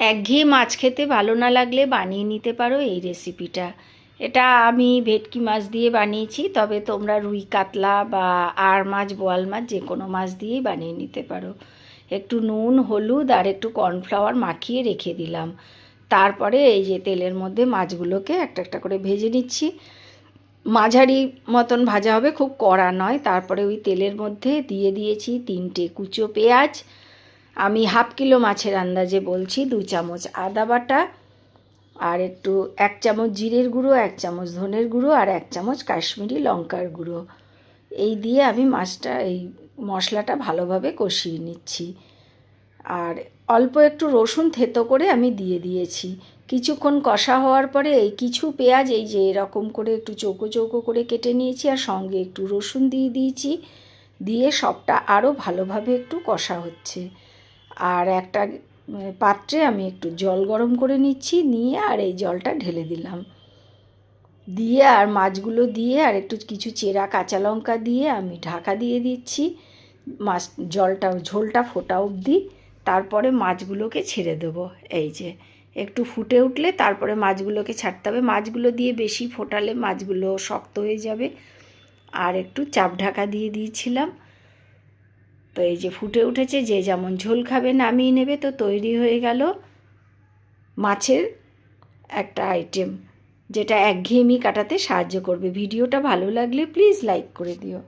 একঘেয়ে মাছ খেতে ভালো না লাগলে বানিয়ে নিতে পারো এই রেসিপিটা এটা আমি ভেটকি মাছ দিয়ে বানিয়েছি, তবে তোমরা রুই কাতলা বা আর মাছ, বোয়াল মাছ যে কোনো মাছ দিয়েই বানিয়ে নিতে পারো। একটু নুন, হলুদ আর একটু কর্নফ্লাওয়ার মাখিয়ে রেখে দিলাম। তারপরে এই যে তেলের মধ্যে মাছগুলোকে একটা একটা করে ভেজে নিচ্ছি। মাঝারি মতন ভাজা হবে, খুব কড়া নয়। তারপরে ওই তেলের মধ্যে দিয়ে দিয়েছি তিনটে কুচো পেঁয়াজ আমি হাফ কিলো মাছের আন্দাজে বলছি দু চামচ আদা বাটা আর একটু এক চামচ জিরের গুঁড়ো, এক চামচ ধনের গুঁড়ো আর এক চামচ কাশ্মীরি লঙ্কার গুঁড়ো। এই দিয়ে আমি মাছটা, এই মশলাটা ভালোভাবে কষিয়ে নিচ্ছি। আর অল্প একটু রসুন থেতো করে আমি দিয়ে দিয়েছি। কিছুক্ষণ কষা হওয়ার পরে এই কিছু পেঁয়াজ, এই যে এরকম করে একটু চৌকো চৌকো করে কেটে নিয়েছি আর সঙ্গে একটু রসুন দিয়ে দিয়েছি। দিয়ে সবটা আরও ভালোভাবে একটু কষা হচ্ছে। আর একটা পাত্রে আমি একটু জল গরম করে নিচ্ছি, নিয়ে আর এই জলটা ঢেলে দিলাম। দিয়ে আর মাছগুলো দিয়ে আর একটু কিছু চেরা কাঁচা লঙ্কা দিয়ে আমি ঢাকা দিয়ে দিচ্ছি। মাছ, জলটা, ঝোলটা ফোটা অবধি। তারপরে মাছগুলোকে ছেড়ে দেবো। এই যে, একটু ফুটে উঠলে তারপরে মাছগুলোকে ছাড়তে হবে। মাছগুলো দিয়ে বেশি ফোটালে মাছগুলো শক্ত হয়ে যাবে। আর একটু চাপ ঢাকা দিয়ে দিয়েছিলাম। তো এই যে ফুটে উঠেছে, যে যেমন ঝোল খাবে নামিয়ে নেবে, তো তৈরি হয়ে গেল মাছের একটা আইটেম যেটা একঘেয়েমি কাটাতে সাহায্য করবে। ভিডিওটা ভালো লাগলে প্লিজ লাইক করে দিও।